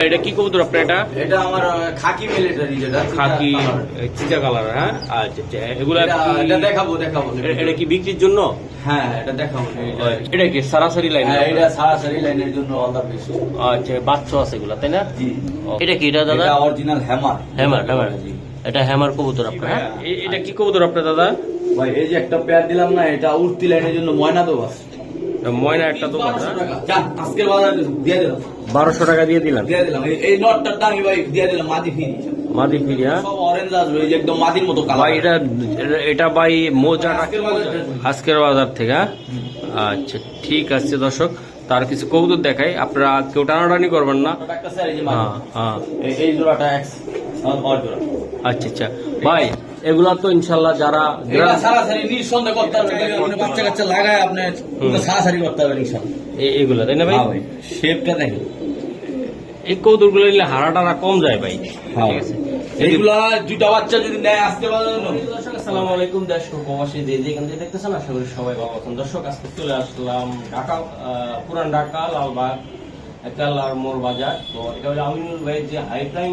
এটা কি কবুতর আপনার এটা? এটা আমার খাকি মিলিটারি যেটা খাকি চিতা কালার হ্যাঁ? আচ্ছা আচ্ছা এগুলা এটা- দেখাবো দেখাবো এটা কি বিক্রির জন্য? হ্যাঁ এটা দেখাবো। এটা- কি সরাসরি লাইন হ্যাঁ, এটা সারাসারি লাইনের জন্য অল দা বেস্ট আচ্ছা বাচ্চা আছে এগুলা তাই না? জি। এটা কি এটা দাদা? এটা অরিজিনাল হ্যামার হ্যামার হ্যামার জি। এটা হ্যামার কবুতর আপনার হ্যাঁ? এটা কি কবুতর আপনার দাদা? ভাই এই যে একটা পেয়ার দিলাম না এটা উঠতি লাইনের জন্য ময়না তো ময়না একটা তো আজকের বাজার দিয়ে দিলাম। বারোশো টাকা দিয়ে দিলাম। দিয়ে দিলাম। এই- নটটার দামই ভাই দিয়ে দিলাম মাদি ফিরি। মাদি ফিরিয়া সব অরেঞ্জ আসবে একদম মাদির মতো কালার ভাই এটা ভাই মোজা আজকের বাজার থেকে। হ্যাঁ? আচ্ছা ঠিক আছে দর্শক তার কিছু কবুতর দেখাই। আপনারা কেউ টানাটানি করবেন না। হ্যাঁ হ্যাঁ। এই- জোড়াটা আচ্ছা আচ্ছা। ভাই এগুলা তো ইনশাল্লাহ যারা এগুলা তাই না ভাই? হ্যাঁ শেপটা দেখেন। এই নিলে কম যায় ভাই। হ্যাঁ। ঠিক আছে। এইগুলা দুইটা বাচ্চা যদি নেয় আজকে বাজার দর্শক আসসালামু আলাইকুম। দেশ প্রবাসী যে যেখান থেকে দেখতেছেন আশা করি সবাই ভালো আছেন। দর্শক আজকে চলে আসলাম ঢাকা আহ, পুরান ঢাকা লালবাগ। কালার মোর বাজার। তো এটা হলো আমিনুল ভাই যে হাইফ্লাইং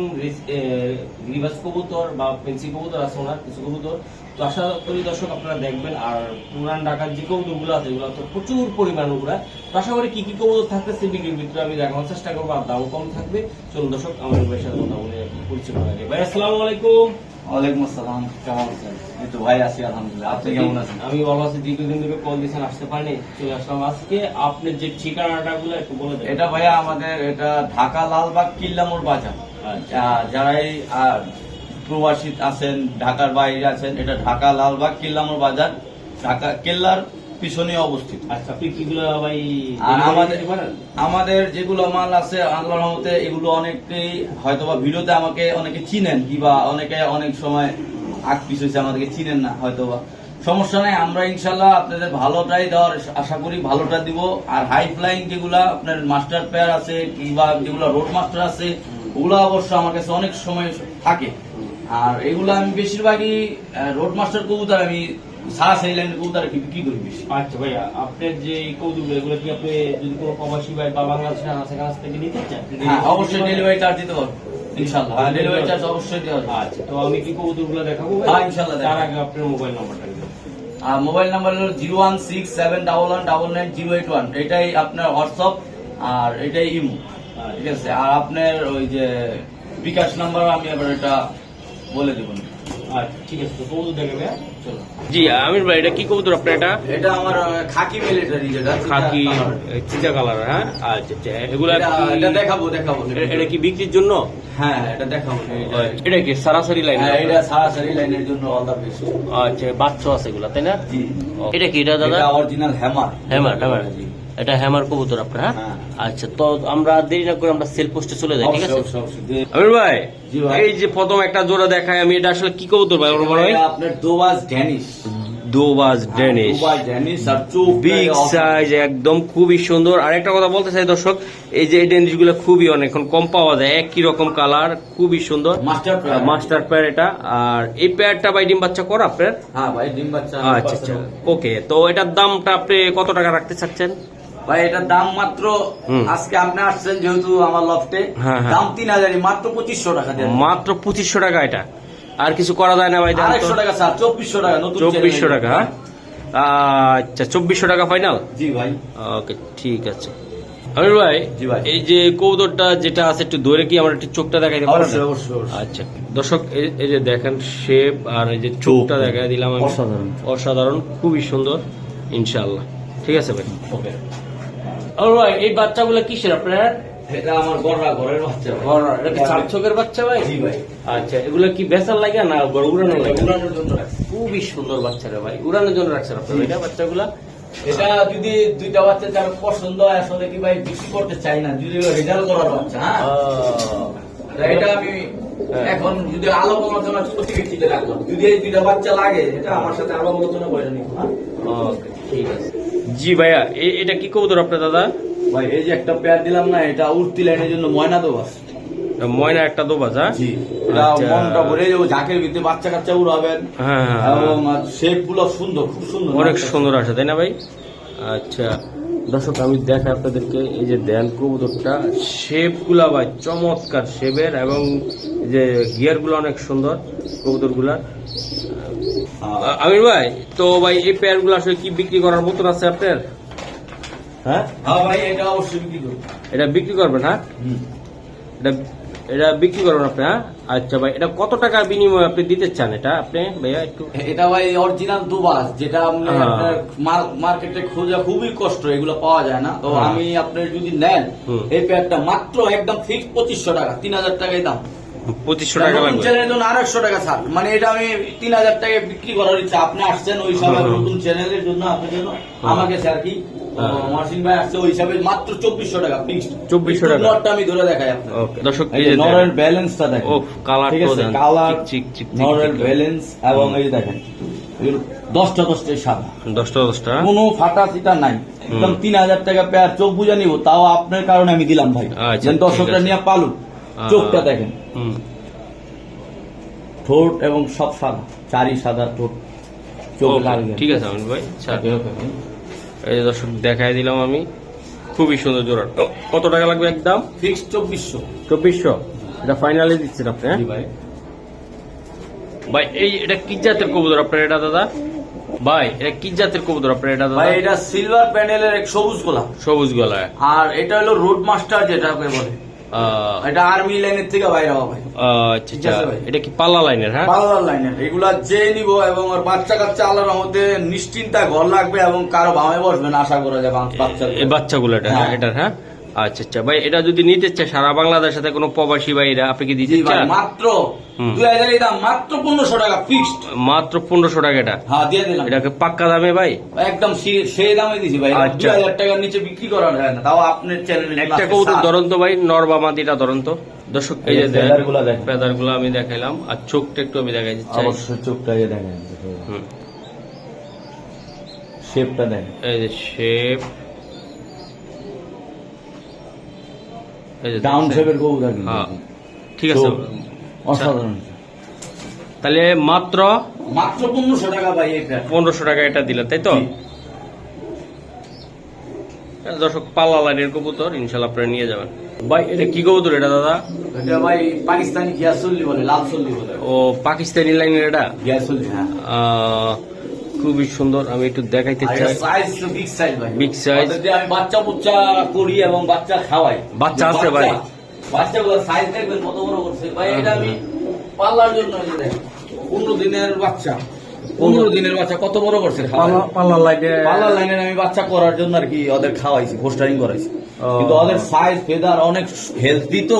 গ্রিভাস কবুতর বা পেন্সি কবুতর আছে ওনার, কিছু কবুতর। তো আশা করি দর্শক আপনারা দেখবেন, আর পুরান ঢাকার যে কবুতরগুলো আছে, এগুলো তো প্রচুর পরিমাণ ওগুলা তো আশা করি কি কি কবুতর থাকতেছে ভিতরে আমি দেখানোর চেষ্টা করব, আর দাম কম থাকবে। চলুন দর্শক আমার ভাইয়ের সাথে কথা বলে পরিচয় ভাই, আসসালামু আলাইকুম। ওয়ালাইকুম আসসালাম কেমন আছেন? এই তো ভাই আছি আলহামদুলিল্লাহ। আপনি কেমন আছেন? আমি ভালো আছি দীর্ঘদিন ধরে কল দিয়েছেন আসতে পারেনি চলে আসলাম আজকে। আপনার যে ঠিকানাটা গুলো একটু বলে দেন। এটা ভাইয়া আমাদের এটা ঢাকা লালবাগ বাজার। আচ্ছা। যারাই প্রবাসী আছেন ঢাকার বাইরে আছেন এটা ঢাকা লালবাগ কিল্লামোর বাজার। ঢাকা কেল্লার পিছনে অবস্থিত। আচ্ছা আপনি কি ভাই আর আমাদের আমাদের যেগুলো মাল আছে আল্লাহর রহমতে এগুলো অনেকেই হয়তোবা ভিডিওতে আমাকে অনেকে চিনেন কিবা অনেকে অনেক সময় আগ পিছ হয়েছে আমাদেরকে চিনেন না হয়তোবা। সমস্যা নাই আমরা ইনশাল্লাহ আপনাদের ভালোটাই দেওয়ার আশা করি ভালোটা দিব। আর হাই ফ্লাইং যেগুলা আপনার মাস্টার পেয়ার আছে কিংবা যেগুলো রোড মাস্টার আছে ওগুলো অবশ্য আমার কাছে অনেক সময় থাকে। আর এগুলো আমি বেশিরভাগই রোড মাস্টার কবুতর আমি কবুতর বিক্রি করি বেশি? আচ্ছা ভাইয়া আপনার যে কৌতুক এগুলো কি আপনি যদি কোনো প্রবাসী ভাই বা বাংলাদেশের কাছ থেকে নিতে চান? হ্যাঁ অবশ্যই ডেলিভারি চার্জ দিতে পারব হ্যাঁ ডেলিভারি চার্জ অবশ্যই দেওয়া আচ্ছা তো আমি কি দেখাবো হ্যাঁ, তার আগে আপনার মোবাইল নাম্বারটা আর মোবাইল নাম্বার হলো zero one six seven double one double nine zero eight one এটাই আপনার হোয়াটসঅ্যাপ আর এটাই ইমো ঠিক আছে আর আপনার ওই যে বিকাশ নাম্বার আমি আবার এটা বলে দেবো। আচ্ছা জি আমির ভাই এটা কি কবুতর আপনার এটা? এটা আমার খাকি মিলিটারি যেটা খাকি চিতা কালার হ্যাঁ? আচ্ছা আচ্ছা এগুলা এটা দেখাবো দেখাবো এটা কি বিক্রির জন্য? হ্যাঁ এটা দেখাবো এটা- এটা কি সরাসরি লাইন হ্যাঁ এটা সারাসারি লাইনের জন্য অল দা বেস্ট আচ্ছা বাচ্চা আছে এগুলা তাই না? জি। এটা কি এটা দাদা? এটা অরিজিনাল হ্যামার হ্যামার হ্যামার জি। এটা হ্যামার কবুতর আপনার হ্যাঁ? হ্যাঁ। আচ্ছা তো আমরা দেরি না করে আমরা সেল পোস্টে চলে যাই ঠিক আছে? আমির ভাই এই যে প্রথম একটা জোড়া দেখায় আমি এটা আসলে কি কবুতর ভাই বড় ভাই? আপনার দোবাজ ড্যানিশ। দোবাজ ড্যানিশ। বিগ সাইজ একদম খুবই সুন্দর। আর একটা কথা বলতে চাই দর্শক এই যে এই ডেনিশগুলো খুবই অনেক কম পাওয়া যায় একই রকম কালার খুবই সুন্দর। Master pair. মাস্টার পেয়ার এটা। আর এই পেয়ারটা ভাই ডিম বাচ্চা করা আপনার? হ্যাঁ ভাই ডিম বাচ্চা আচ্ছা আচ্ছা। ওকে তো এটার দামটা আপনি কত টাকা রাখতে চাচ্ছেন? ভাই এটার দাম মাত্র আজকে আপনি আসছেন যেহেতু আমার লফটে হ্যাঁ, হ্যাঁ। দাম তিন হাজারই মাত্র পঁচিশশো টাকা দেন মাত্র পঁচিশশো টাকা এটা। আর কিছু করা যায় না ভাই টাকা স্যার চব্বিশশো টাকা নতুন চব্বিশশো টাকা হ্যাঁ। আচ্ছা চব্বিশশো টাকা ফাইনাল জি ভাই। ওকে ঠিক আছে। আমির ভাই জি ভাই। এই যে কৌদরটা যেটা আছে একটু ধরে কি আমার একটু চোখটা অবশ্যই। আচ্ছা দর্শক এই- যে দেখেন শেপ আর এই যে চোখটা দেখাই দিলাম আমি। অসাধারণ। অসাধারণ খুবই সুন্দর ইনশাআল্লাহ। ঠিক আছে ভাই। ওকে ভাই এই বাচ্চাগুলো কিসের আপনার? এটা আমার গড়রা ঘরের বাচ্চা। ঘর এটা কি চার বাচ্চা ভাই? জি ভাই। আচ্ছা এগুলো কি বেচার লাগে না গড় উড়ানোর লাগে? উড়ানোর জন্য রাখছি। খুবই সুন্দর বাচ্চা রে ভাই উড়ানোর জন্য রাখছেন আপনার এটা বাচ্চাগুলা? এটা যদি দুইটা বাচ্চা যার পছন্দ হয় আসলে কি ভাই বিক্রি করতে চাই না যদি রেজাল্ট করার বাচ্চা হ্যাঁ? এটা আমি হ্যাঁ। এখন যদি আলাপ আলোচনা প্রতিবেশীতে রাখলাম যদি এই দুইটা বাচ্চা লাগে এটা আমার সাথে আলাপ আলোচনা করে নিব হ্যাঁ? ওকে ঠিক আছে। জি ভাইয়া এটা কি কবুতর আপনার দাদা? ভাই এই যে একটা পেয়ার দিলাম না এটা উঠতি লাইনের জন্য ময়না দোবাস ময়না একটা দোবাস হ্যাঁ জি এটা আচ্ছা। মনটা ভরে যাব ঝাঁকের ভিতরে বাচ্চা কাচ্চা উড়াবেন। হ্যাঁ, হ্যাঁ, হ্যাঁ। এবং শেপগুলো সুন্দর খুব সুন্দর। অনেক সুন্দর আছে তাই না ভাই? আচ্ছা। দর্শক আমি দেখাই আপনাদেরকে এই যে দেন কবুতরটা শেপগুলা ভাই চমৎকার শেপের এবং যে গিয়ারগুলো অনেক সুন্দর কবুতরগুলার আমির ভাই তো ভাই এই পেয়ারগুলো আসলে কি বিক্রি করার মতন আছে আপনার? হ্যাঁ? হ্যাঁ ভাই এটা অবশ্যই বিক্রি করব। এটা বিক্রি করবেন হ্যাঁ? এটা এটা বিক্রি করবেন আপনি হ্যাঁ? আচ্ছা ভাই এটা কত টাকার বিনিময়ে আপনি দিতে চান এটা আপনি ভাইয়া একটু এটা ভাই অরিজিনাল দুবাস যেটা হ্যাঁ। আপনার মার্কেটে খোঁজা খুবই কষ্ট এগুলো পাওয়া যায় না তো হ্যাঁ। আমি আপনি যদি নেন। এই প্যাকটা মাত্র একদম ফিক্স পঁচিশশো টাকা তিন হাজার টাকাই দাম পঁচিশশো টাকা নতুন চ্যানেলের জন্য আড়াইশো টাকা ছাড় মানে এটা আমি তিন হাজার টাকায় বিক্রি করার ইচ্ছা আপনি আসছেন ওই হিসাবে হুম। নতুন চ্যানেলের জন্য আপনার জন্য আমাকে স্যার কি হ্যাঁ। মার্সিন ভাই আসছে ওই হিসাবে মাত্র চব্বিশশো টাকা ফিক্সড 2400 টাকা। নটটা আমি ধরে দেখাই আপনার দর্শক এই নরের ব্যালেন্সটা দেখেন। ও কালার ঠিক আছে? কালার চিক চিক চিক নরের ব্যালেন্স এবং এই দেখেন এগুলো দশটা সাদা। দশটা দশটা। কোনো ফাটা চিটা নাই। একদম তিন হাজার টাকা পেয়ার চোখ বুঝা নিব তাও আপনার কারণে আমি দিলাম ভাই। আচ্ছা, দর্শকরা নিয়ে পালুক। চোখটা দেখেন। ঠোঁট এবং সব সাদা। চারি সাদা ঠোঁট। চোখ ঠিক আছে ভাই। এই যে দর্শক দেখাই দিলাম আমি। খুবই সুন্দর জোড়া। কত টাকা লাগবে একদম ফিক্স চব্বিশশো। চব্বিশশো? এটা ফাইনালি দিচ্ছেন আপনি হ্যাঁ? ভাই। এই এটা কি জাতের কবুতর আপনার এটা দাদা? ভাই এটা কি জাতের কবুতর আপনার এটা দাদা? ভাই এটা সিলভার প্যানেলের এক সবুজ গোলা। সবুজ গোলা। আর এটা হলো রোড মাস্টার যেটা বলে। এটা আর্মি লাইনের থেকে বাইরে হবে। আচ্ছা আচ্ছা। এটা কি পাল্লা লাইনের হ্যাঁ? পাল্লা লাইনের। এগুলা যে নিব এবং ওর বাচ্চা কাচ্চা আল্লাহর মধ্যে নিশ্চিন্তা ঘর লাগবে এবং কারও ভাবে বসবে না আশা করা যায় বাচ্চা এই বাচ্চাগুলো এটা হ্যাঁ হ্যাঁ। এটার হ্যাঁ? আচ্ছা আচ্ছা। ভাই এটা যদি নিতে চায় সারা বাংলাদেশের সাথে কোনো প্রবাসী ভাইরা আপনি কি দিতে চান? মাত্র। দুই হাজার দাম মাত্র পনেরোশো টাকা ফিক্সড মাত্র পনেরোশো টাকা এটা? হ্যাঁ দিয়ে দিলাম। এটাকে পাক্কা দামে ভাই? একদম সেই দামে দিছি ভাই। আচ্ছা। দুই হাজার টাকার নিচে বিক্রি করা যায় না। তাও আপনার চ্যানেলে একটা কৌতুক ধরন্ত ভাই নরবা মাদিটা ধরন্ত। দর্শক এই যে এই feather-গুলা দেখেন। ফেদারগুলো আমি দেখাইলাম আর চোখটা একটু আমি দেখাই অবশ্যই চোখটা এই দেখেন হুম। শেপটা দেখেন। এই যে শেপ ডাউন শেপের কবুতর হ্যাঁ। ঠিক আছে। অসাধারণ। তাহলে মাত্র মাত্র পনেরোশো টাকা ভাই পনেরোশো টাকা এটা দিলেন তাই তো? দর্শক পাল্লা লাইনের কবুতর ইনশাল্লাহ আপনারা নিয়ে যাবেন। ভাই এটা কি কবুতর এটা দাদা? এটা ভাই পাকিস্তানি গিয়াসুল্লি বলে লাল সল্লি বলে। ও পাকিস্তানি লাইনের এটা? গিয়াসুল্লি হ্যাঁ। খুবই সুন্দর আমি একটু দেখাইতে চাই। তো ভাই। Big size। আমি বাচ্চা বুচ্চা করি এবং বাচ্চা খাওয়াই। বাচ্চা আছে ভাই? বাচ্চাগুলো সাইজ দেখবেন কত বড় করছে। ভাই এটা আমি পাল্লার জন্য এই পনেরো দিনের বাচ্চা। পনেরো দিনের বাচ্চা কত বড় করছে? খাওয়াই। লাইনে পার্লার লাইনের আমি বাচ্চা করার জন্য আর কি ওদের খাওয়াইছি পোস্টারিং করাইছি। কিন্তু ওদের সাইজ ফেদার অনেক হেলদি তো।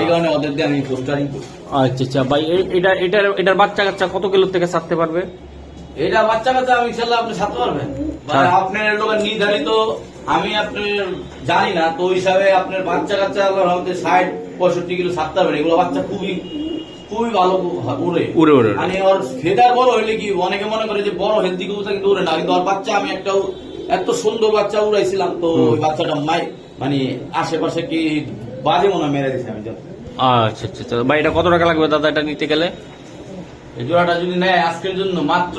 এই কারণে ওদের দিয়ে আমি পোস্টারিং করি। আচ্ছা আচ্ছা। ভাই এটা এটার এটার বাচ্চা কাচ্চা কত কিলো থেকে ছাড়তে পারবে? এটা বাচ্চা কাচ্চা আমি ইনশাল্লাহ আপনি সাথে পারবেন। মানে হ্যাঁ। আপনার নির্ধারিত আমি আপনার জানি না তো ওই হিসাবে আপনার বাচ্চা কাচ্চা আল্লাহর রহমতে ষাট পঁয়ষট্টি কিলো ছাড়তে পারবেন এগুলো বাচ্চা খুবই খুবই ভালো উড়ে। উড়ে উড়ে। মানে ওর ফেদার বড় হইলে কি অনেকে মনে করে যে বড় হেলদি কবুতর কিন্তু উড়ে না কিন্তু ওর বাচ্চা আমি একটা এত সুন্দর বাচ্চা উড়াইছিলাম তো ওই বাচ্চাটা মাই মানে আশেপাশে কি বাজে মনে মেরে দিয়েছে আমি আচ্ছা আচ্ছা আচ্ছা। ভাই এটা কত টাকা লাগবে দাদা এটা নিতে গেলে? এই জোড়াটা যদি নেয় আজকের জন্য মাত্র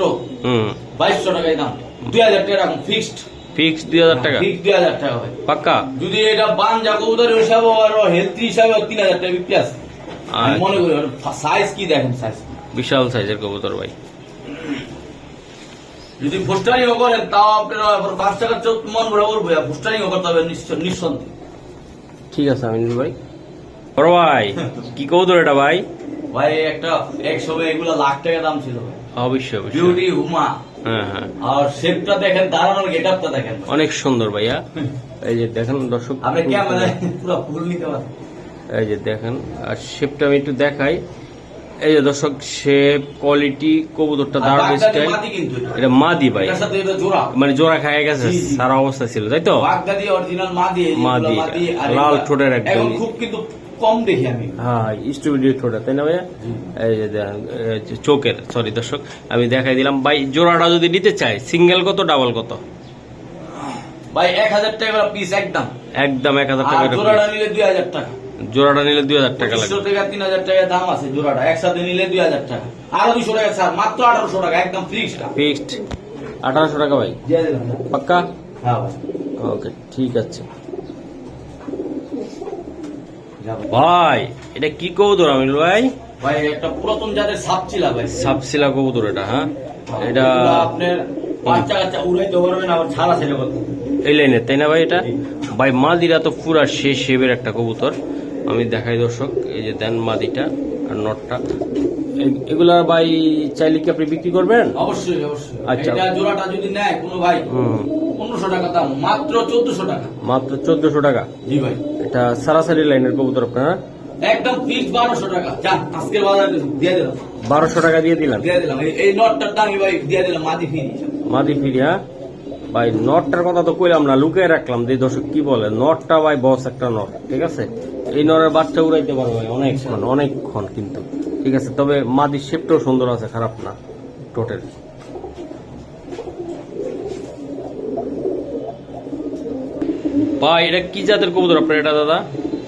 বাইশশো টাকায় দাম। দুই হাজার টাকা ফিক্সড ফিক্স দুই হাজার টাকা? ফিক্সড দুই হাজার টাকা পাক্কা? যদি এটা বান যা কবুতর হিসাবে আর হেলথ হিসাবে তিন হাজার টাকা বিক্রি আছে। আমি আচ্ছা। মনে করি সাইজ কি দেখেন সাইজ বিশাল সাইজের কবুতর ভাই। যদি ফুস্টারিংও করেন তাও আপনার বাচ্চা কাচ্চা মন ভরে উঠবে ফুস্টারিংও করতে হবে নিঃসন্দেহে। ঠিক আছে আমিন ভাই। বড় ভাই কি কবুতর এটা ভাই? ভাই একটা এক সময় এগুলো লাখ টাকা দাম ছিল ভাই। অবশ্যই অবশ্যই। বিউটি হুমা আর শেপটা দেখেন দাঁড়ানোর গেট আপটা দেখেন। অনেক সুন্দর ভাইয়া। এই যে দেখেন দর্শক আপনি ক্যামেরায় পুরো ফুল নিতে পারেন এই যে দেখেন আর শেপটা আমি একটু দেখাই। এই যে দর্শক শেপ কোয়ালিটি কবুতরটা দারুণ স্টাইল এটা। মাদি ভাই। মানে জোড়া খায় গেছে। সারা অবস্থা ছিল তাই তো? মাদি লাল ঠোঁটের একদম। খুব কিন্তু কম দেখি আমি। হ্যাঁ স্টুডিও ঠোঁটা তাই না ভাইয়া? চোখের সরি দর্শক আমি দেখাই দিলাম। ভাই জোড়াটা যদি নিতে চাই সিঙ্গেল কত ডাবল কত? ভাই এক হাজার টাকা পিস একদম। একদম এক হাজার টাকা জোড়াটা নিলে দুই হাজার টাকা। জোড়াটা নিলে দুই হাজার টাকা লাগবে। টাকা তিন হাজার টাকা দাম আছে জোড়াটা একসাথে নিলে দুই হাজার টাকা। আরও দুশো টাকা স্যার মাত্র আঠারোশো টাকা একদম ফিক্সড ফিক্সড আঠারোশো টাকা ভাই? পাক্কা? হ্যাঁ ওকে ঠিক আছে। ভাই এটা কি কবুতর আমিনুল ভাই? ভাই একটা পুরাতন জাতের সাপ ছিল ভাই। সাপসিলা কবুতর এটা হ্যাঁ? এটা আপনার বাচ্চা কাচ্চা উড়াইতে পারবেন আবার ছাড়া ছেলে এই লাইনের তাই না ভাই এটা? ভাই মাদিরা তো পুরা শেষ শেপের একটা কবুতর। আমি দেখাই দর্শক এই যে দেন মাদিটা আর নটটা। এগুলা ভাই চাইলে কি আপনি বিক্রি করবেন? অবশ্যই অবশ্যই। আচ্ছা। এটা জোড়াটা যদি নেয় কোনো ভাই পনেরোশো টাকা দাম মাত্র চোদ্দশো টাকা। মাত্র চোদ্দশো টাকা? জি ভাই। এটা সারাসারি লাইনের কবুতর আপনারা? একদম ফিক্স বারোশো টাকা। যা আজকের বাজার দিয়ে দিলাম। বারোশো টাকা দিয়ে দিলেন দিয়ে দিলাম। এই- নটটার দামই ভাই দিয়ে দিলাম মাদি ফিরি। মাদি ফিরি হ্যাঁ? ভাই নটটার কথা তো কইলাম না লুকিয়ে রাখলাম। যে দর্শক কি বলে নটটা ভাই বস একটা নট ঠিক আছে? এই নরের বাচ্চা উড়াইতে পারবে ভাই অনেকক্ষণ অনেকক্ষণ কিন্তু ঠিক আছে? তবে মাদির শেপটাও সুন্দর আছে খারাপ না টোটেল ভাই এটা কি জাতের কবুতর আপনার এটা দাদা?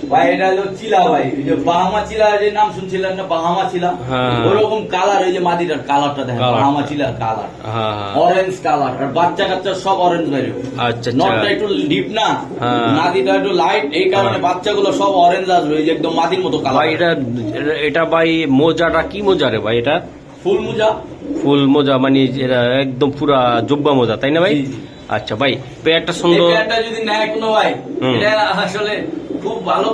ভাই এটা হলো চিলা ভাই। ওই যে বাহামা চিলা যে নাম শুনছিলেন না? বাহামা চিলা? হ্যাঁ। ওরকম কালার যে মাদিটার কালারটা দেখেন বাহামা চিলার কালার। হ্যাঁ হ্যাঁ। Orange colour. আর বাচ্চা কাচ্চা সব অরেঞ্জ বাইরে আচ্ছা নটটা আচ্ছা একটু ডিপ না। হ্যাঁ। মাদিটা একটু লাইট এই কারণে হ্যাঁ। বাচ্চাগুলো সব অরেঞ্জ আসবে যে একদম মাদির মতো কালার ভাই এটা এটা- এটা ভাই মোজাটা কি মোজা রে ভাই এটা? ফুল মোজা। ফুল মোজা মানে এরা একদম পুরা জব্বা মোজা তাই না ভাই। আচ্ছা ভাই তো একটা সুন্দর পেয়ারটা যদি নেয় কোনো ভাই এটা আসলে খুব ভালো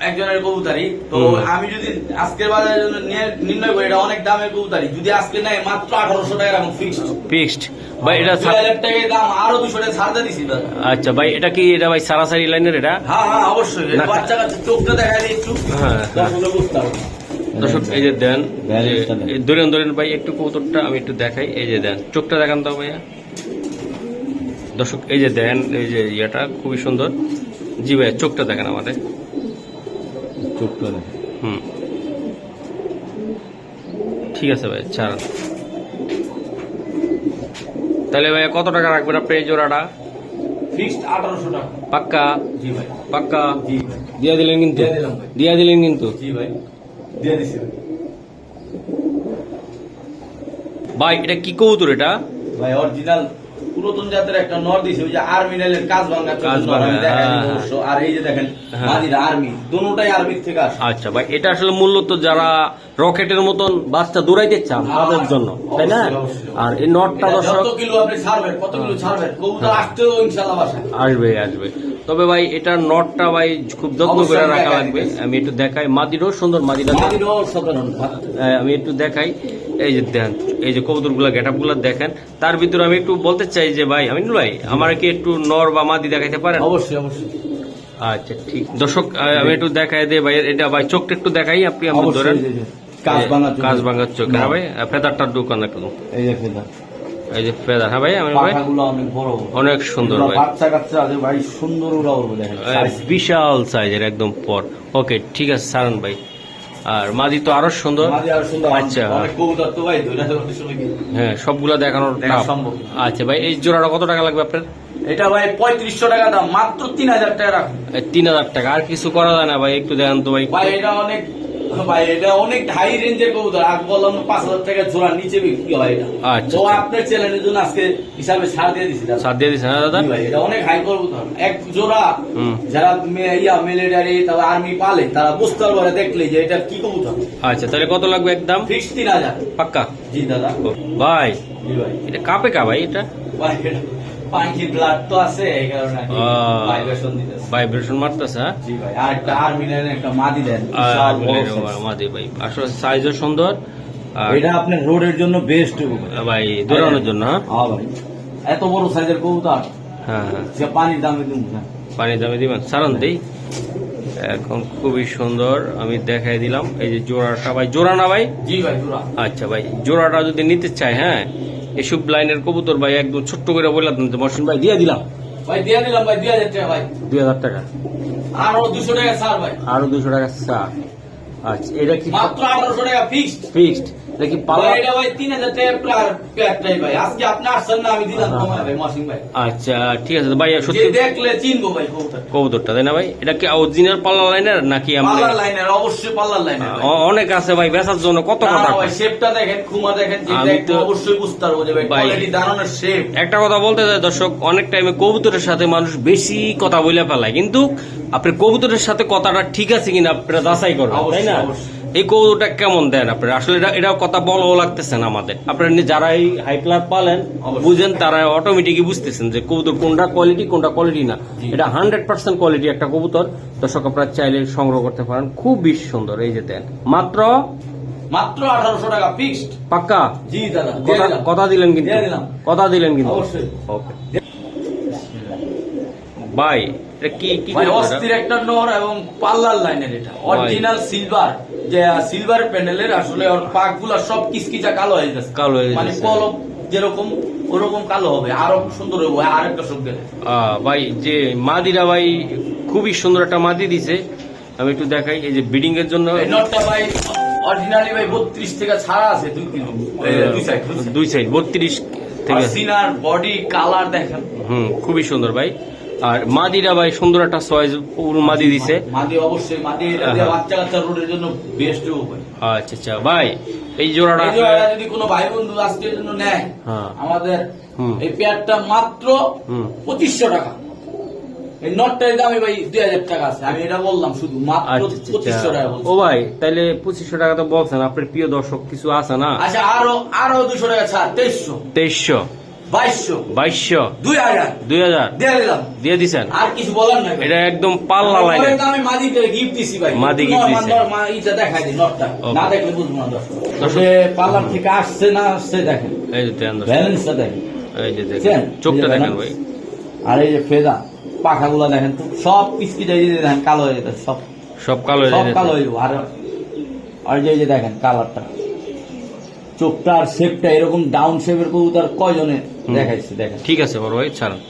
একজনের কবুতারি। তো আমি যদি আজকের বাজারের জন্য নির্ণয় করি এটা অনেক দামের কবুতারি। যদি আজকে নেয় মাত্র আঠারোশো টাকা এখন ফিক্সড ফিক্সড ভাই এটা দুই সা- হাজার টাকার দাম আরও দুশো টাকা ছাড় দিছি আচ্ছা ভাই এটা কি এটা ভাই সারাসারি লাইনের এটা? হ্যাঁ হ্যাঁ অবশ্যই। বাচ্চা কাচ্চা চোখটা দেখা যায় একটু। হ্যাঁ, হ্যাঁ। দর্শক এই যে দেন ধরেন ভাই একটু কৌতুকটা আমি একটু দেখাই। এই যে দেন চোখটা দেখান তো ভাইয়া। দর্শক এই যে দেন এই যে ইয়েটা খুবই সুন্দর। জি ভাই চোখটা দেখেন আমাদের। চোখটা দেখা হুম। ঠিক আছে ভাই ছাড়ান। তাহলে ভাইয়া কত টাকা রাখবেন আপনি এই জোড়াটা? ফিক্সড টাকা। পাক্কা? জি ভাই। পাক্কা? জি ভাই। দিয়া দিলেন কিন্তু। দিয়ে দিলাম ভাই। দিয়া দিলেন কিন্তু। জি ভাই। দিয়ে দিছি ভাই। ভাই এটা কি কবুতর এটা? ভাই অরিজিনাল পুরাতন জাতের একটা নর দিছে ওই যে আর্মি নাইলের কাজ ভাঙা কাজভাঙ্গা, হ্যাঁ, হ্যাঁ। আর এই যে দেখেন। আর্মি দুটোটাই আর্মির থেকে আসে আচ্ছা ভাই এটা আসলে মূলত যারা রকেটের মতন বাচ্চা দৌড়াইতে চান তাদের জন্য তাই না। আর এই নটটা দর্শক যত কিলো আপনি ছাড়বেন? কত কিলো ছাড়বেন? কবুতর আসতেও ইনশাল্লাহ বাসায়। আসবে আসবে। তবে ভাই এটা নটটা ভাই খুব যত্ন করে রাখা লাগবে। আমি একটু দেখাই। মাদিরও সুন্দর মাদিরা হ্যাঁ, আমি একটু দেখাই। এই যে দেন এই যে কবুতরগুলা গেটআপগুলো দেখেন। তার ভিতরে আমি একটু বলতে চাই যে ভাই আমি ভাই আমার কি একটু নর বা মাদি দেখাইতে পারেন? অবশ্যই অবশ্যই। আচ্ছা ঠিক। দর্শক আমি একটু দেখাই দে ভাই এটা ভাই চোখটা একটু দেখাই আপনি আমার ধরেন। কাজ। ভাঙার চোখ। হ্যাঁ ভাই ফেদারটার দোকান একটু এই যে ফেদা এই যে ফেদার। হ্যাঁ ভাই আমি ভাই। অনেক বড়। অনেক সুন্দর ভাই। বাচ্চা কাচ্চা আছে ভাই সুন্দর ওরা উড়বে। বিশাল সাইজের একদম পর। ওকে ঠিক আছে সারান ভাই। আর মাদি তো আরও সুন্দর। আচ্ছা। হ্যাঁ সবগুলা দেখানোর। আচ্ছা ভাই এই জোড়াটা কত টাকা লাগবে আপনার? এটা ভাই পঁয়ত্রিশশো টাকা দাম মাত্র তিন হাজার টাকা রাখুন। তিন হাজার টাকা আর কিছু করা যায় না ভাই একটু দেখান তো ভাই। ভাই এটা অনেক ভাই এটা অনেক হাই রেঞ্জের কবুতর। আগ বললাম পাঁচ হাজার টাকা জোড়া নিচে বিক্রি হয় এটা। আচ্ছা, আচ্ছা। আপনার চ্যানেলের জন্য আজকে হিসাবে ছাড় দিয়ে দিছি হ্যাঁ দাদা? ভাই, এটা অনেক হাই কবুতর। এক জোড়া যারা ইয়া মিলিটারি তারপর আর্মি পালে তারা বুঝতে পারবে দেখলে যে এটা কি কবুতর। আচ্ছা তাহলে কত লাগবে একদম ফিক্স তিন হাজার। পাক্কা? জি দাদা। ভাই ভাই। এটা কাপে কা ভাই এটা? ভাই এটা পাঙ্কি ব্লাড তো আছে এই কারণে ভাইব্রেশন দিতেছে। ভাইব্রেশন মারতেছে হ্যাঁ? জি ভাই আর একটা একটা মাদি দেন। মাদি ভাই আসলে সাইজও সুন্দর এটা আপনার রোডের জন্য বেস্ট ভাই। দৌড়ানোর জন্য হ্যাঁ? হ্যাঁ ভাই এত বড় সাইজের কবুতর। হ্যাঁ হ্যাঁ। যে পানির দামে দিব না পানি দামে দিবেন সারান দেই। এখন খুবই সুন্দর আমি দেখাই দিলাম এই যে জোড়াটা ভাই জোড়া না ভাই? জি ভাই জোড়া। আচ্ছা ভাই জোড়াটা যদি নিতে চাই হ্যাঁ? এসব লাইনের কবুতর ভাই একদম ছোট্ট করে বললাম যে মহসিন ভাই দিয়ে দিলাম। ভাই দিয়ে দিলাম ভাই দুই হাজার টাকা ভাই। দুই হাজার টাকা। আরও দুশো টাকা স্যার ভাই। আরও দুশো টাকা স্যার আচ্ছা এটা কি মাত্র আঠারোশো টাকা ফিক্সড ফিক্সড এটা কি এটা ভাই তিন হাজার টাকা প্রা- প্যাকটাই ভাই। আজকে আপনি আসছেন না আমি দিলাম। ভাই মহসিন ভাই। আচ্ছা ঠিক আছে ভাই সত্যি দেখলে চিনবো ভাই কবুতরটা। কবুতরটা তাই না ভাই? এটা কি অরিজিনাল পাল্লা লাইনের নাকি আমরা পাল্লার লাইনের অবশ্যই লাইনের অনেক আছে ভাই বেচার জন্য কত কথা ভাই শেপটা দেখেন খুমা দেখেন যে অবশ্যই বুঝতে পারব যে ভাই ভাই- কোয়ালিটি দারুণের শেপ একটা কথা বলতে চাই দর্শক অনেক টাইমে কবুতরের সাথে মানুষ বেশি কথা বলে ফেলায় কিন্তু আপনার কবুতরের সাথে কথাটা ঠিক আছে কিনা আপনারা যাচাই করবেন তাই না। এই কবুতরটা কেমন দেন আপনারা? আসলে এটা কথা বলাও লাগতেছেন আমাদের। আপনারা যারা এই হাই প্লার পালেন বুঝেন তারা অটোমেটিকই বুঝতেছেন যে কবুতর কোনটা কোয়ালিটি কোনটা কোয়ালিটি না। এটা হান্ড্রেড পার্সেন্ট কোয়ালিটি একটা কবুতর। দর্শক আপনারা চাইলে সংগ্রহ করতে পারেন। খুবই সুন্দর এই যে দেন। মাত্র? মাত্র আঠারোশো টাকা ফিক্সড পাক্কা? জি দাদা কথা কথা দিলেন কিন্তু। কথা দিলেন কিন্তু। অবশ্যই। ওকে ভাই এটা কি কি ভাই অস্থির একটা নর এবং পাল্লার লাইনের এটা। অরিজিনাল সিলভার যে সিলভার প্যানেলের আসলে ওর পাক সব কিচকিচা কালো হয়ে যাচ্ছে। কালো হয়ে মানে পলক যেরকম ওরকম কালো হবে। আরও সুন্দর হবে আরেকটা শোক দেবে আহ, ভাই যে মাদিরা ভাই খুবই সুন্দর একটা মাদি দিছে। আমি একটু দেখাই এই যে বিডিং এর জন্য। নটটা ভাই অরিজিনালি ভাই বত্রিশ থেকে ছাড়া আছে দুই কিলো। দুই সাইড দুই সাইড বত্রিশ থেকে। সিনার বডি কালার দেখেন। হুম খুবই সুন্দর ভাই। আর মাদিরা ভাই সুন্দর একটা সয়েজ মাদি দিছে। মাদি অবশ্যই মাদি হ্যাঁ। বাচ্চা কাচ্চা রোডের জন্য বেস্ট উপায় আচ্ছা আচ্ছা। ভাই এই জোড়াটা যদি কোনো ভাই বন্ধু আজকের জন্য নেয় হ্যাঁ। আমাদের এই পেয়ারটা মাত্র। পঁচিশশো টাকা। এই নটটার দামে ভাই দুই হাজার টাকা আছে। আমি এটা বললাম শুধু মাত্র আচ্ছা আচ্ছা, পঁচিশশো টাকা আচ্ছা ও ভাই তাইলে পঁচিশশো টাকা তো বলছেন আপনার প্রিয় দর্শক কিছু আছে না? আচ্ছা আরও আরও দুশো টাকা ছাড় তেইশশো। তেইশশো। বাইশশো। বাইশশো। দুই হাজার। দুই হাজার। দিয়ে দিছেন? আর কিছু বলার নাই এটা একদম পাল্লা আমি লাইনে পরে তো আমি মাদিকে গিফট দিছি ভাই। মাদি নর, gift দিছে। নর, মা- ইটা দেখাই দিই নটটা। না দেখলে বুঝব না দর্শক। দর্শক- থেকে আসছে না আসছে দেখেন। এই যে ব্যালেন্সটা দেখেন। এই যে দেখেন। চোখটা দেখেন ভাই। আর এই যে ফেদা পাখাগুলো দেখেন তো সব যাই দেখেন কালো হয়ে যেতে সব। সব কালো হয়ে সব যায় কালো হয়ে যাব। আর আর যে দেখেন কালারটা। চোখটা আর শেপটা এরকম ডাউন শেপের কবুতর কয়জনে দেখাইছে দেখেন ঠিক আছে বড় ভাই ছাড়ুন।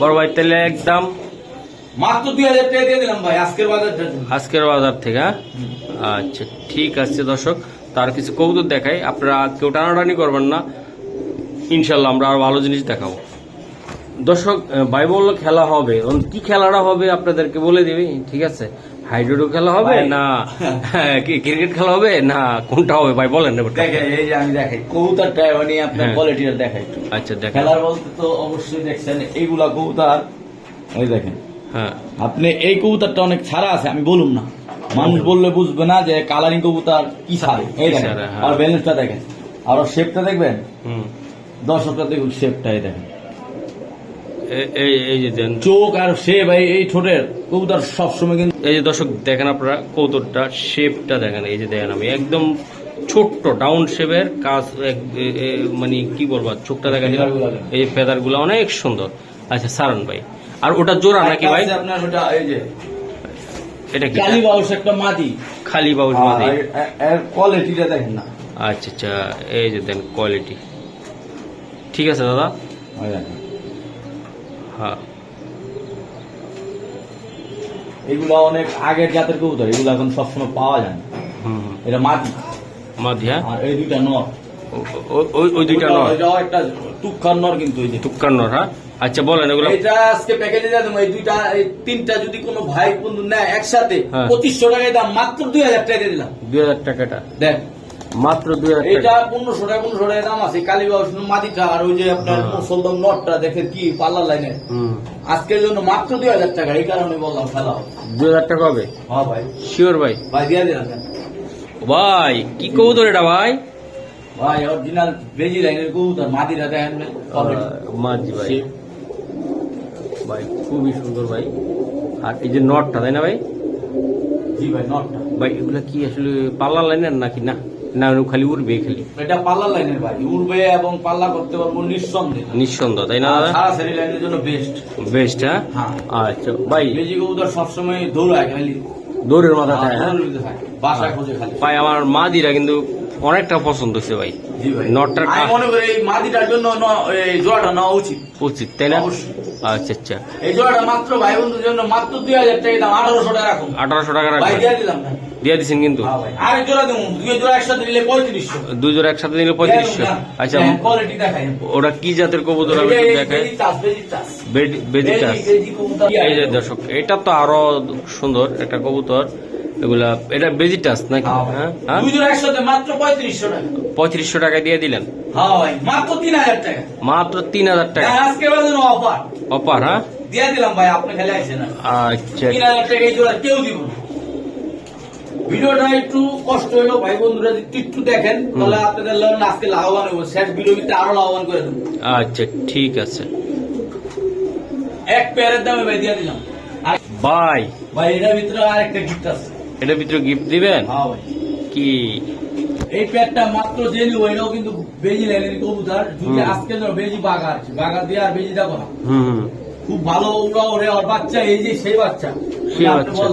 বড় ভাই তাহলে একদম মাত্র দুই হাজার টাকা দিয়ে দিলাম ভাই আজকের বাজারটা। আজকের বাজার থেকে হ্যাঁ? আচ্ছা ঠিক আছে দর্শক তার কিছু কবুতর দেখাই। আপনারা কেউ টানাটানি করবেন না। ইনশাল্লাহ আমরা আরও ভালো জিনিস দেখাবো। দর্শক বলল খেলা হবে। কি খেলাটা হবে আপনাদেরকে বলে দিবি ঠিক আছে? হাইড্রোডো খেলা হবে? না। হ্যাঁ, ক্রিকেট খেলা হবে? না কোনটা হবে ভাই? বলেন এই যে আমি দেখাই কবুতরটা মানে আপনার হ্যাঁ। কোয়ালিটিটা দেখাই আচ্ছা দেখেন। খেলার বলতে তো অবশ্যই দেখছেন এইগুলা কবুতর এই দেখেন। হ্যাঁ। আপনি এই কবুতরটা অনেক ছাড়া আছে আমি বলুম না। মানুষ বললে বুঝবে না যে কালারিং কবুতর কি ছাড়ে। এই কি দেখেন হ্যাঁ। আর ব্যালেন্সটা দেখেন। আর শেপটা দেখবেন? হুম। দর্শকটা দেখুন শেপটা এই দেখেন। এই যে দেন। চোখ আর শেপ এই ঠোঁটের কবুতর সবসময় কিন্তু এই যে দর্শক দেখেন আপনারা কৌতুকটা শেপটা দেখেন এই যে দেখেন আমি একদম ছোট্ট ডাউন শেপের কাজ মানে কি বলব চোখটা দেখা ফেদারগুলো দেখেন। এই ফেদারগুলো অনেক সুন্দর। আচ্ছা সারান ভাই আর ওটা জোড়া নাকি ভাই? আপনার ওটা এই যে এটা কি? কালী বাউস একটা মাদি। খালি বাউল মাদি। এর কোয়ালিটিটা দেখেন না। আচ্ছা আচ্ছা এই যে দেন কোয়ালিটি ঠিক আছে দাদা? ওই দেখেন। হ্যাঁ। এগুলো অনেক আগের জাতের কবুতর এগুলো এখন সবসময় পাওয়া যায় না। এটা মাদি আর এই দুইটা নর। ও- ও- ওই ওই দুইটা নয় একটা টুকার নর কিন্তু এই যে। তুক্কান্নর হ্যাঁ? আচ্ছা বলেন এগুলো। এটা আজকে প্যাকেজে দিয়ে দেবো। এই দুইটা এই তিনটা যদি কোনো ভাই বন্ধু নেয় একসাথে হ্যাঁ। পঁচিশশো টাকায় দাম মাত্র দুই হাজার টাকা দিলাম। দুই হাজার টাকাটা। দেখ মাত্র দুই হাজার এটা পনেরোশো টাকা পনেরোশো টাকা দাম আছে। কালীবাস মাদিটা আর ওই যে আপনার হ্যাঁ। মুসলদম নটটা দেখে কি পার্লার লাইনে। আজকের জন্য মাত্র দুই হাজার টাকা এই কারণে বললাম হবে। দুই হাজার টাকা হবে? হ্যাঁ ভাই। শিওর ভাই। ভাই দিয়ে দেন। ভাই কি কবুতর এটা ভাই? ভাই অরিজিনাল বেজি লাইনের কবুতর মাদিরা দেখেন ভাই। ভাই। ভাই খুবই সুন্দর ভাই। আর এই যে নটটা তাই না ভাই? জি ভাই নটটা। ভাই এগুলা কি আসলে পাল্লা লাইনের নাকি না? না খালি উড়বে খালি। এটা পাল্লার লাইনের ভাই। উড়বে এবং পাল্লা করতে পারব নিঃসন্দেহ। নিঃসন্দেহ তাই না সারা সারি লাইনের জন্য বেস্ট বেস্ট হ্যাঁ? হ্যাঁ। আচ্ছা ভাই। বেজি কবুতর সবসময় দৌড়ায় খালি। দৌড়ের মাথাটা হ্যাঁ থাকে। বাসা খোঁজে খালি। ভাই আমার মা দিরা কিন্তু অনেকটা পছন্দ হয়েছে ভাই। আমি মনে করি এই মাদিটার জন্য এই জোড়াটা নেওয়া উচিত। উচিত তাই না। আচ্ছা আচ্ছা। এই জোড়াটা মাত্র ভাই বন্ধুর জন্য মাত্র দুই হাজার টাকা দাম। আঠারোশো টাকা রাখুন। আঠারোশো টাকা ভাই দিয়ে দিলাম দিয়ে দিচ্ছেন কিন্তু। হ্যাঁ জোড়া দুই জোড়া একসাথে নিলে পঁয়ত্রিশশো। দুই জোড়া একসাথে নিলে পঁয়ত্রিশশো। আচ্ছা কোয়ালিটি দেখাই ওটা কি জাতের কবুতর আমি একটু দেখাই? বেডি- বেজি চাষ। এই যে দর্শক এটা তো আরও সুন্দর একটা কবুতর। এগুলা এটা বেজি টাস নাকি? হ্যাঁ হ্যাঁ দুই জোড়া একসাথে মাত্র পঁয়ত্রিশশো টাকা। দিয়ে দিলেন? হ্যাঁ ভাই মাত্র তিন হাজার টাকা। মাত্র তিন হাজার টাকা। হ্যাঁ, আজকে বাজানো অফার অপার হ্যাঁ? দিয়ে দিলাম ভাই আপনি খেলে আচ্ছা। তিন হাজার টাকা এই জোড়া কেউ দিব না। ভিডিওটা একটু কষ্ট হলো ভাই বন্ধুরা একটু দেখেন তাহলে আপনাদের লোন আজকে লাভবান হব শেষ ভিডিও কিন্তু আরও লাভবান করে দেবো। আচ্ছা ঠিক আছে। এক পেয়ারের দামে ভাই দিয়ে দিলাম। ভাই। ভাই এটার ভিতরে গিফট আছে। এটার ভিতরে গিফট দিবেন? হ্যাঁ ভাই। কি? এই পেয়ারটা মাত্র যে নিব এটাও কিন্তু বেজি কবুতর। যদি আজকে ধর বেজি বাগা আছে বাগা দিয়ে আর বেজি না। খুব ভালো ওরা ওরে আর বাচ্চা এই যে সেই বাচ্চা। সেই বাচ্চা।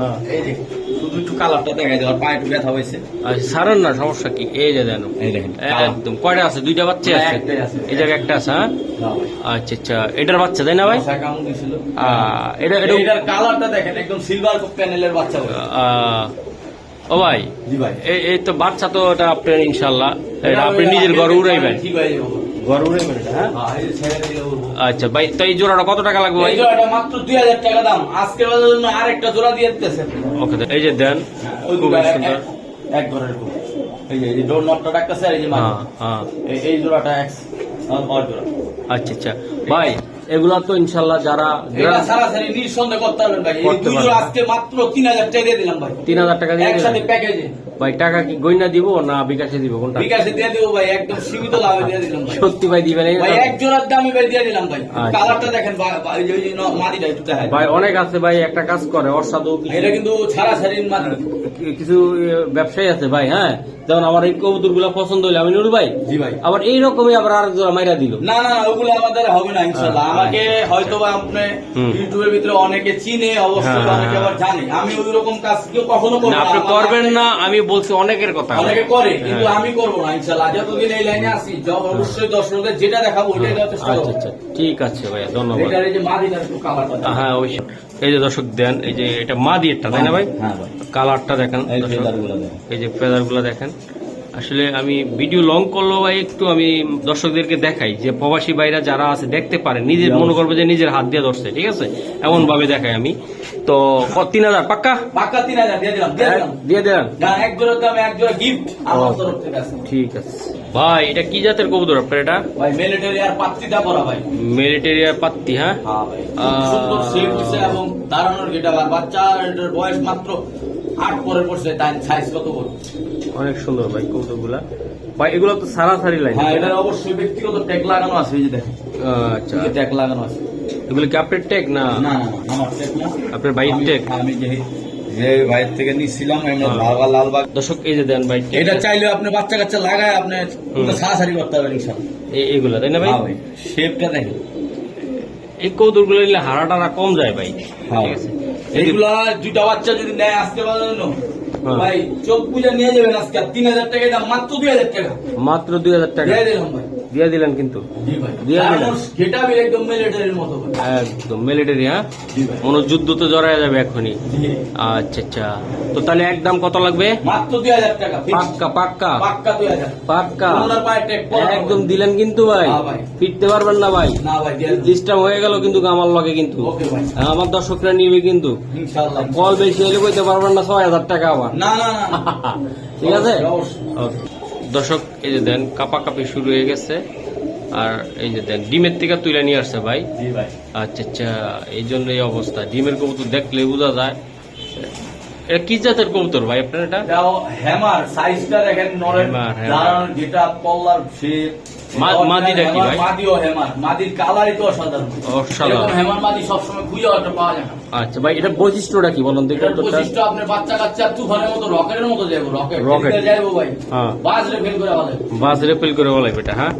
হ্যাঁ। এই যে। শুধু একটু কালারটা দেখা যায় আর পায়ে একটু ব্যথা হয়েছে। আচ্ছা সারেন না সমস্যা কি? এই যে দেন। একদম কয়টা আছে? দুইটা বাচ্চা আছে? এই জায়গায় একটা আছে হ্যাঁ? আচ্ছা আচ্ছা এটার বাচ্চা তাই না ভাই? এটা এটা এটার কালারটা দেখেন একদম সিলভার প্যানেলের বাচ্চা ও ভাই জি ভাই। এই তো বাচ্চা তো এটা আপনার ইনশাল্লাহ। এটা আপনি নিজের ঘর উড়াইবেন। ঠিক হয়ে হ্যাঁ হ্যাঁ। আচ্ছা ভাই তো এই জোড়াটা কত টাকা লাগবে ভাই? এই জোড়াটা মাত্র দুই হাজার টাকা দাম। আজকে বাজার জন্য আরেকটা জোড়া দিয়ে দিতেছে। ওকে এই যে দেন সুন্দর। এক- ঘরের এই যে ডোর নটটা ডাকতেছে আর এই যে হ্যাঁ হ্যাঁ। এই- এই জোড়াটা এক আর জোড়া। আচ্ছা আচ্ছা। ভাই এগুলা তো ইনশাল্লাহ যারা নিঃসন্দেহ করতে পারবেন ভাই। আজকে মাত্র তিন হাজার টাকা দিয়ে দিলাম ভাই। তিন হাজার টাকা দিয়ে একসাথে প্যাকেজে ভাই টাকা কি গয়না দিব না বিকাশে দিব? কোনটা? বিকাশে দিয়ে দেবো ভাই একদম সীমিত লাভে দিয়ে দিলাম ভাই। সত্যি ভাই দিবেন ভাই এক জোড়ার দামই ভাই দিয়ে দিলাম ভাই। আচ্ছা। কালারটা দেখেন বা- ওই মাটিটা একটু ভাই অনেক আছে ভাই একটা কাজ করে অসাধু এটা কিন্তু ছাড়া ছাড়ির মাটি। কিছু ব্যবসায়ী আছে ভাই হ্যাঁ? যেমন আমার এই কবুতরগুলা পছন্দ হইলে আমি নুরু ভাই। জি ভাই। আবার এইরকমই আবার আর জোড়া মাইরা দিল। না না ওগুলো আমাদের হবে না ইনশাল্লাহ। হ্যাঁ, আমাকে হয়তো বা আপনি ইউটিউবের ভিতরে অনেকে চিনে অবশ্যই হ্যাঁ, অনেকে। আবার জানে। আমি ওই রকম কাজ কেউ কখনো করব না, আপনি করবেন না আমি বলছি অনেকের কথা। অনেকে করে কিন্তু হ্যাঁ। আমি করব না ইনশাল্লাহ। যতদিন এই লাইনে আসি অবশ্যই দর্শকদের যেটা দেখাবো ওইটাই দেওয়ার চেষ্টা আচ্ছা আচ্ছা ঠিক আছে ভাইয়া ধন্যবাদ। এই যে একটু। হ্যাঁ ওই এই যে দর্শক দেন এই যে এটা মা দিয়েরটা তাই না ভাই? হ্যাঁ কালারটা দেখেন এই দর্শক। ফেদারগুলো দেখেন। এই যে ফেদারগুলা দেখেন। আসলে আমি ভিডিও লং করলেও ভাই একটু আমি দর্শকদেরকে দেখাই যে প্রবাসী ভাইরা যারা আছে দেখতে পারে নিজের মনে করবে যে নিজের হাত দিয়ে ধরছে ঠিক আছে? এমন ভাবে দেখাই আমি। তো তিন হাজার পাক্কা? পাক্কা তিন হাজার দিয়ে দিলাম দিয়ে দিলাম। দিয়ে দেন না, এক জোড়ার দামে এক জোড়া গিফট আমার তরফ থেকে আছে। ঠিক আছে। ভাই এটা কি জাতের কবুতর আপনার এটা? ভাই মিলিটারি আর ভাই। পাত্তি হ্যাঁ? হ্যাঁ ভাই আহ। সুন্দর শেপ হচ্ছে এবং দাঁড়ানোর গেটা আর বাচ্চার বয়স মাত্র আট পরে পড়ছে তাই সাইজ কত বড়? অনেক সুন্দর ভাই কবুতর গুলা ভাই এগুলো তো সারাসারি লাইন হ্যাঁ এটার অবশ্যই ব্যক্তিগত ট্যাগ লাগানো আছে এই যে দেখেন। আচ্ছা। ট্যাগ লাগানো আছে। এগুলো কি আপনার টেক না? না না আমার ট্যাগ না। আপনার ভাইয়ের আমি- আমি যে যে থেকে নিছিলাম হ্যাঁ। লালবাগ লালবাগ। দর্শক এই যে দেন এটা চাইলে আপনি বাচ্চা কাচ্চা লাগায় আপনি হুম। সারাসারি করতে পারবেন ইনশাআল্লাহ। তাই না ভাই? হ্যাঁ ভাই শেপটা দেখেন। এই নিলে হারা টারা কম যায় ভাই হ্যাঁ। ঠিক আছে? এইগুলা দুইটা বাচ্চা যদি নেয় আসতে হ্যাঁ। ভাই চোখ বুঝে নিয়ে যাবেন আজকে। তিন হাজার টাকা দাম মাত্র দুই হাজার টাকা। মাত্র দুই হাজার টাকা। দিয়ে দিলাম ভাই। দিয়ে দিলেন কিন্তু। জি দিয়ে দিলেন। একদম মিলিটারি হ্যাঁ? মনে যুদ্ধ তো জড়ায় যাবে এখনই। আচ্ছা আচ্ছা। তো তাহলে একদম কত লাগবে। পাক্কা পাক্কা? পাক্কা একদম। দিলেন কিন্তু ভাই। ফিরতে পারবেন না ভাই। ডিস্টার্ব হয়ে গেল কিন্তু আমার লগে কিন্তু। আমার দর্শকরা নিবে কিন্তু। কল বেশি হলে কইতে পারবেন না ছয় হাজার টাকা আবার। ঠিক আছে। Okay. দর্শক এই যে দেন কাপাকাপি শুরু হয়ে গেছে। আর এই যে দেন ডিমের থেকে তুলে নিয়ে আসছে ভাই। আচ্ছা আচ্ছা এই জন্য এই অবস্থা। ডিমের কবুতর দেখলে বোঝা যায়। এটা কি জাতের কবুতর ভাই আপনার এটা? হ্যামার সাইজটা দেখেন। দাঁড়ানোর যেটা পল্লার শেপ মাদিটা কি ভাই? মাদিও হ্যামার। মাদির কালারই তো অসাধারণ। অসাধারণ। হ্যামার মাদি সবসময় খুঁজে পাওয়া যায় না। আচ্ছা ভাই এটা বৈশিষ্ট্যটা কি বলুন তো? বৈশিষ্ট্য আপনার বাচ্চা কাচ্চা তুফানের মতো রকেটের মতো যাব রকেট। রকেট। যাইবো ভাই। হ্যাঁ। ফেল করে বলে। বাস করে বেটা হ্যাঁ?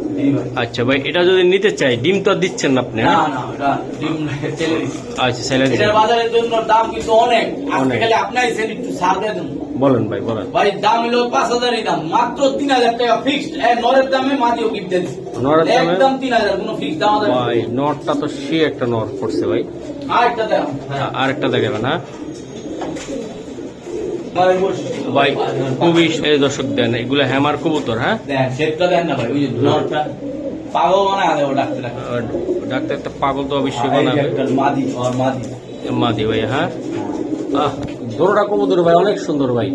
আচ্ছা ভাই এটা যদি নিতে চাই ডিম তো দিচ্ছেন না আপনি না হ্যাঁ? না এটা ডিম ছেলে আচ্ছা বাজারের জন্য দাম কিন্তু অনেক। আজকে। খালি সেল একটু ছাড় দেন। বলেন ভাই বলেন। ভাই দাম হলো পাঁচ হাজারই দাম মাত্র তিন হাজার টাকা ফিক্সড নরের দামে মাদিও গিফট দিচ্ছি। নরের দামে? একদম তিন হাজার কোনো ফিক্সড দাম ভাই নটটা তো সে একটা নট পড়ছে ভাই। দাম হ্যাঁ দেখাবেন হ্যাঁ ভাই খুবই এই দর্শক দেন এগুলো হ্যামার কবুতর হ্যাঁ? দেন না ভাই ওই যে পাগল ও ডাক্তার ডাক্তার একটা পাগল তো অবশ্যই বানাবে। মাদি মাদি। মাদি ভাই হ্যাঁ? আহ দোরোটা কবুতর ভাই অনেক সুন্দর ভাই।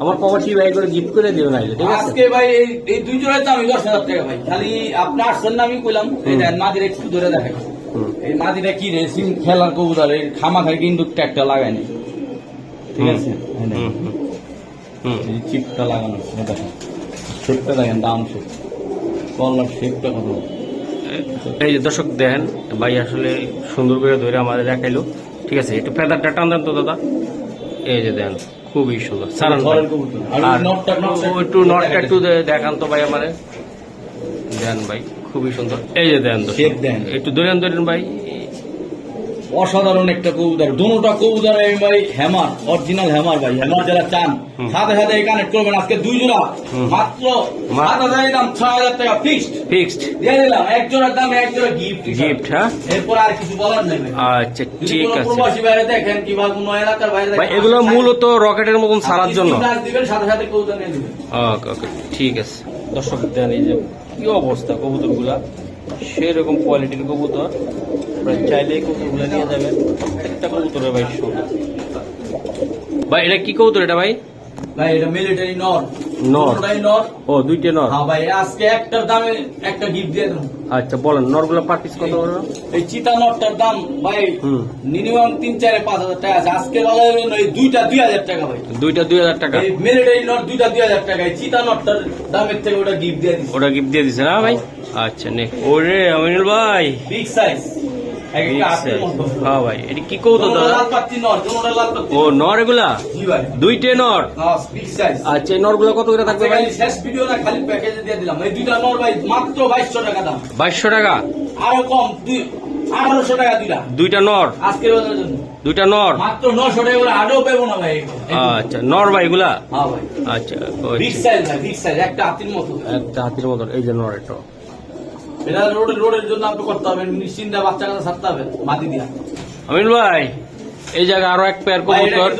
আমার প্রবাসী ভাই করে গিফট করে দিবেন আইলে ঠিক আছে? আজকে ভাই এই দুই জোড়ার দাম দশ হাজার টাকা ভাই। খালি আপনি আসছেন না আমি কইলাম এই দেন মাদির একটু ধরে দেখেন। এই মাদিটা কি রেসিং খেলার কবুতর এই খামা খাই কিন্তু ট্যাগটা লাগায়নি। ঠিক আছে? এই হুম, হুম, হুম। চিপটা লাগানো আছে, দেখেন শেপটা দেখেন দাম শেপ কলার শেপটা কত? এই যে দর্শক দেখেন ভাই আসলে সুন্দর করে ধরে আমাদের দেখাইলো। ঠিক আছে একটু ফেদারটা টান দেন তো দাদা। এই যে দেন খুবই সুন্দর। সারান আর একটু নটটা একটু দেখান তো ভাই আমারে। দেন ভাই। খুবই সুন্দর এই যে দেন। একটু দরিয়ান দরিয়ান ভাই অসাধারণ একটা কবুতর। দুটোটা কবুতর আমি ভাই হ্যামার অরিজিনাল হ্যামার ভাই হ্যামার যারা চান সাথে সাথে কানেক্ট করবেন। আজকে দুই জোড়া। মাত্র সাত হাজারের দাম ছয় হাজার টাকা ফিক্সড ফিক্সড দিয়ে দিলাম এক জোড়ার দাম এক জোড়া গিফট গিফট হ্যাঁ? এরপর আর কিছু বলার নেই আচ্ছা ঠিক আছে। প্রবাসী বাইরে দেখেন কিংবা কোনো এলাকার বাইরে ভাই এগুলো মূলত রকেটের মতন সারার জন্য। দিবেন সাথে সাথে কবুতর নিয়ে দিবেন ওকে ওকে ঠিক আছে। দর্শক দেন এই যে কি অবস্থা কবুতরগুলা সেরকম কোয়ালিটির কবুতর। আপনারা চাইলে কবুতর নিয়ে যাবেন। একটা কবুতরের ভাই সুন্দর ভাই এটা কি কবুতর এটা ভাই? ভাই এটা মিলিটারি নর। নর। নর। ও দুইটা নর? হ্যাঁ ভাই আজকে একটার দামে একটা গিফট দিয়ে দেবো। আচ্ছা বলেন নরগুলো পার পিস কত করে এই চিতা নটটার দাম ভাই মিনিমাম তিন চারে পাঁচ হাজার টাকা আছে। আজকে বাজারের এই দুইটা দুই হাজার টাকা ভাই। দুইটা দুই হাজার টাকা? এই মিলিটারি নট দুইটা দুই হাজার টাকা। এই চিতা নটটার দামের থেকে ওটা গিফট দিয়ে দিচ্ছি ওটা গিফট দিয়ে দিছে না ভাই? আচ্ছা নে। ওরে আমিনুল ভাই। Big size. হ্যাঁ ভাই এটা কি কবুতর দাদা? লাল পাত্তি নট দুটোটা লাল পাত্তি ও নর। এগুলা? দুইটে নর? হ্যাঁ বিগ সাইজ আচ্ছা এই নরগুলো কত করে থাকবে ভাই? শেষ ভিডিও না খালি প্যাকেজে দিয়ে দিলাম। এই দুইটা নর ভাই মাত্র বাইশশো টাকা দাম। বাইশশো টাকা? আরও কম দুই আঠারোশো টাকা দুইটা। দুইটা নর? আজকের জন্য। দুইটা নর? মাত্র নশো টাকা করে আরও পেবো না ভাই আচ্ছা নর ভাই এগুলা? হ্যাঁ ভাই। আচ্ছা বিগ সাইজ ভাই বিগ সাইজ একটা হাতির মতো। একটা হাতির মতন এই যে নর এটা। এটা রোড রোডের জন্য আপনি করতে হবে নিশ্চিন্তে বাচ্চা কাছে ছাড়তে হবে মাটি দিয়া। আমিনুল ভাই এই জায়গায় আরও এক পেয়ার কবুতর।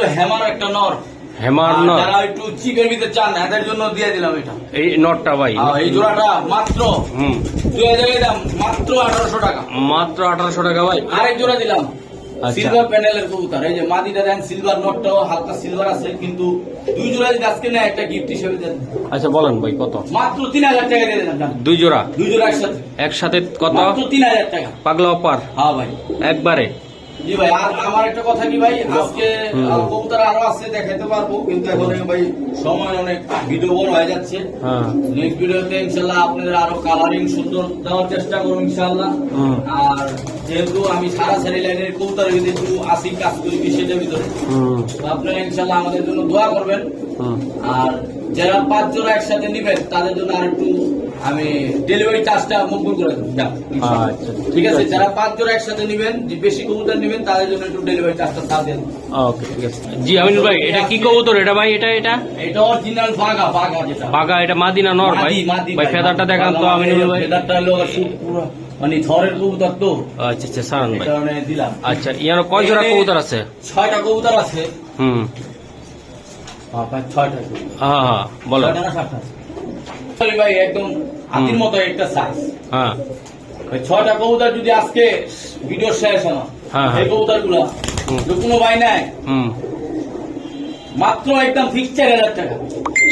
একটা নর। হেমার নর। যারা একটু ভিতরে চান এদের জন্য দিয়ে দিলাম এটা। এই নরটা ভাই। এই জোড়াটা মাত্র হুম। দুই হাজার দাম মাত্র আঠারোশো টাকা। মাত্র আঠারোশো টাকা ভাই। আরেক জোড়া দিলাম। সিলভার প্যান্ডেলের কবুতর এই যে মাদিটা দেন সিলভার নটটাও হালকা সিলভার আছে কিন্তু দুই জোড়া যদি আজকে না একটা গিফট হিসেবে দেন। আচ্ছা বলেন ভাই কত? মাত্র তিন হাজার টাকা দিয়ে দেন দুই জোড়া? দুই জোড়া একসাথে। একসাথে কত? মাত্র তিন হাজার টাকা। পাগলা অপার? হ্যাঁ ভাই। একবারে? জি ভাই আর আমার একটা কথা কি ভাই? আজকে কবুতর আরও আছে দেখাতে পারব কিন্তু এখন ভাই সময় অনেক ভিডিও বড় হয়ে যাচ্ছে। নেক্সট ভিডিওতে ইনশাল্লাহ আপনাদের আরও কালারিং সুন্দর দেওয়ার চেষ্টা করব ইনশাল্লাহ। আর যেহেতু আমি সারা সারি লাইনের কবুতরের ভিতরে একটু আসি কাজ করি বিশেষের ভিতরে। তো আপনারা ইনশাল্লাহ আমাদের জন্য দোয়া করবেন। আর যারা পাঁচ জোড়া একসাথে নিবেন তাদের জন্য আর একটু আমি ডেলিভারি চার্জটা মকবুল করে। আচ্ছা, ঠিক আছে। যারা পাঁচ জোড়া একসাথে নিবেন যে বেশি কবুতর নিবেন তাদের জন্য একটু ডেলিভারি চার্জটা তা দেন ওকে ঠিক আছে। জি আমিনুল ভাই এটা কি কবুতর? এটা ভাই এটা এটা? এটা অরিজিনাল বাগা বাগা যেটা। বাগা এটা মাদিনা নর ভাই। ভাই ফেদারটা দেখান তো আমিনুল ভাই। ফেদারটা হলো পুরো মানে থরের কবুতর তো। আচ্ছা আচ্ছা সারান ভাই। দিলাম। আচ্ছা ইয়ার কয় জোড়া কবুতর আছে? ছয়টা কবুতর আছে। হুম। হ্যাঁ, হ্যাঁ হ্যাঁ বলো। ভাই একদম হাতির। মতো একটা সাইজ হ্যাঁ। ছয়টা কবুতর যদি আজকে ভিডিও শেষ হয় হ্যাঁ। এই কবুতরগুলা। কোনো ভাই নাই মাত্র একদম ফিক্স চার হাজার টাকা।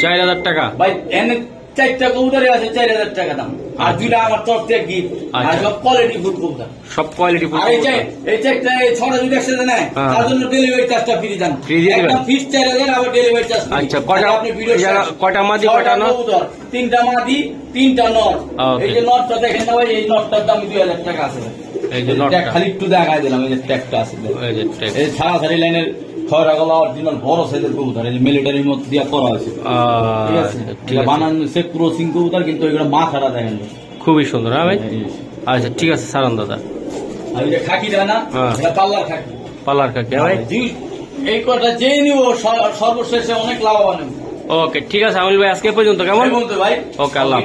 চার হাজার টাকা। ভাই এনে চারটা কবুতরে আছে চার হাজার টাকা দাম। আর আচ্ছা। দুইটা আমার তরফ থেকে গিফট আর আচ্ছা। সব কোয়ালিটি ফুড কবুতর। সব কোয়ালিটি আর এই চাই এই চারটা এই ছটা যদি একসাথে নেয় হ্যাঁ। তার জন্য ডেলিভারি চার্জটা ফ্রি দেন। Free দিয়ে একদম ফিক্স চার হাজার আবার ডেলিভারি চার্জ আচ্ছা, কয়টা- আপনি ভিডিও কয়টা মাদি, কয়টা নর? তিনটা মাদি তিনটা নর। এই যে নটটা দেখেন না ভাই এই নটটার দাম দুই হাজার টাকা আছে এই যে নটটা। খালি একটু দেখাই দিলাম এই যে ট্যাগটা আছে এই যে এই ছাড়াছাড়ি লাইনের খয়রা অরিজিনাল বড় সাইজের কবুতর এই যে মিলিটারির মধ্যে দিয়ে করা হয়েছে। ঠিক আছে? এটা বানানো সে ক্রসিং কবুতর কিন্তু এগুলো মাথাটা দেখেন। খুবই সুন্দর হ্যাঁ ভাই? আচ্ছা ঠিক আছে সারান দাদা। আর এই খাকি দেয় না হ্যাঁ। এটা পাল্লার খাকি। কাকে ভাই? এই কটা যেই নিব সর্বশেষে অনেক লাভবান হবে। ওকে ঠিক আছে আমিল ভাই আজকে পর্যন্ত কেমন? ভাই। ওকে, আল্লাহ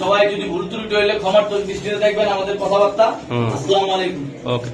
সবাই যদি ভুল ত্রুটি হইলে ক্ষমার দৃষ্টিতে দেখবেন আমাদের কথাবার্তা। আসসালামু আলাইকুম। ওকে।